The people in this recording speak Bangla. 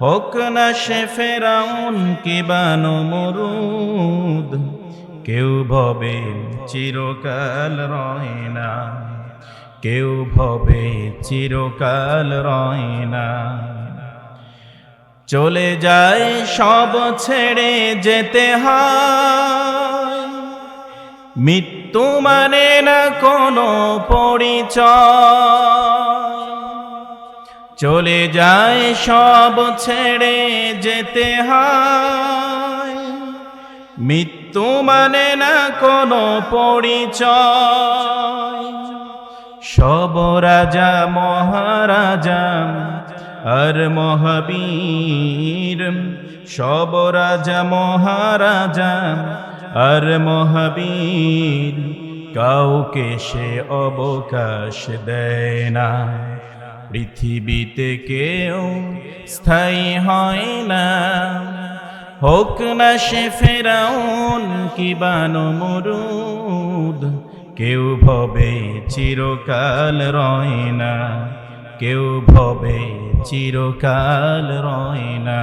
হোক না সে ফেরাউন কিবা নমরুদ কেউ ভবে চিরকাল রয় না। কেউ ভবে চিরকাল রয় না। চলে যায় সব ছেড়ে যেতে হয়। মৃত্যু মানে না কোনো পরিচয়। চলে যায় সব ছেড়ে যেতে হয়। মৃত্যু মানে না কোনো পরিচয়। সব রাজা, মহারাজা আর মহাবীর, সব রাজা, মহারাজা আর মহাবীর, কাউকে সে অবকাশ দেয় না। পৃথিবীতে কেউ স্থায়ী হয় না। হোক না সে ফেরাউন কি মরুদ কেউ ভবে চিরকাল রয় না। কেউ ভবে চিরকাল রয় না।